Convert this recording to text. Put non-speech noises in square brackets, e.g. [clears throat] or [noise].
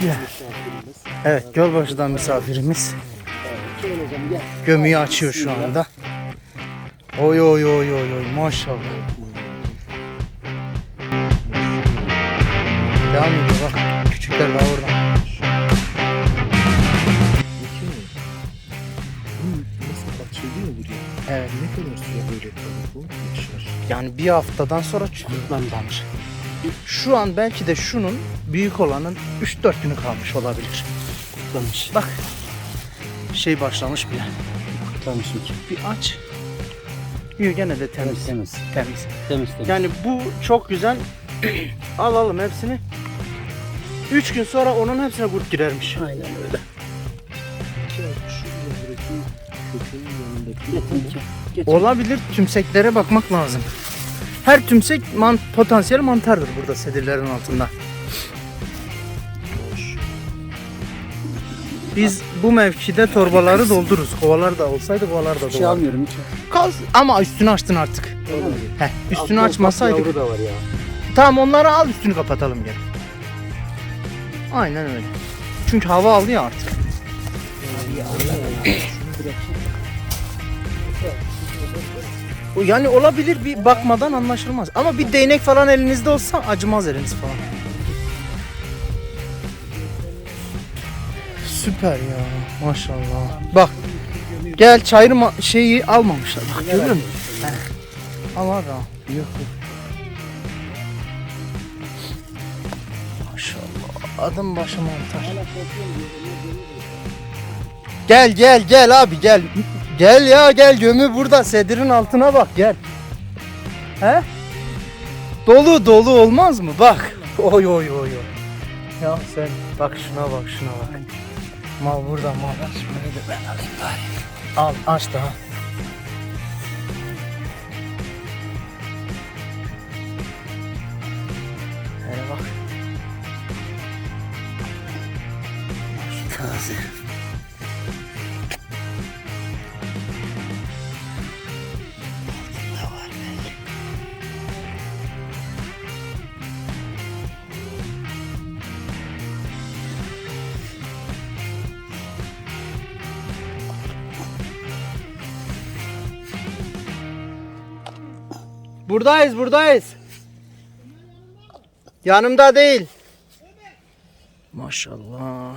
Gel. Evet Gölbaşı'dan misafirimiz. Hocam gel. Gömüyü açıyor şu anda. Oy oy oy oy oy maşallah. Devam ediyor bak. Küçükler daha orada. Nasıl açılıyor buraya? Evet. Ne kadar süre böyle bu? Yaşar. Yani bir haftadan sonra çocuklandanır. Şu an belki de şunun büyük olanın 3-4 günü kalmış olabilir. Kutlamış. Bak şey başlamış bile. Kutlamış iki. Bir aç. Yok gene de temiz. Temiz. Temiz. Temiz temiz. Yani bu çok güzel. [clears throat] Alalım hepsini. 3 gün sonra onun hepsine kurt girermiş. Aynen öyle. Olabilir tümseklere bakmak lazım. Her tümsek man potansiyel mantardır burada sedirlerin altında. Biz bu mevkide torbaları doldururuz. Kovalar da olsaydı kovalar da Bir şey dolar. almıyorum hiç. Kaz ama üstünü açtın artık. Heh, üstünü açmasaydık. Yavru da var ya. Tamam onları al üstünü kapatalım gel. Aynen öyle. Çünkü hava aldı ya artık. Yani olabilir bir bakmadan anlaşılmaz. Ama bir değnek falan elinizde olsa acımaz eliniz falan. Süper ya maşallah. Bak gel çayır şeyi almamışlar. Bak görüyor musun? Al abi. Yok yok. Maşallah. Adım başı mantar. Gel gel gel abi gel. Gel ya gel gömü burada. Sedirin altına bak gel. He? Dolu dolu olmaz mı? Bak. Oy oy oy oy. Ya sen bak şuna bak şuna bak. Mal burada mal. Şurayı da ben alayım bari. Al aç daha. Hele bak. Taze. Buradayız, buradayız. Yanımda değil. Maşallah.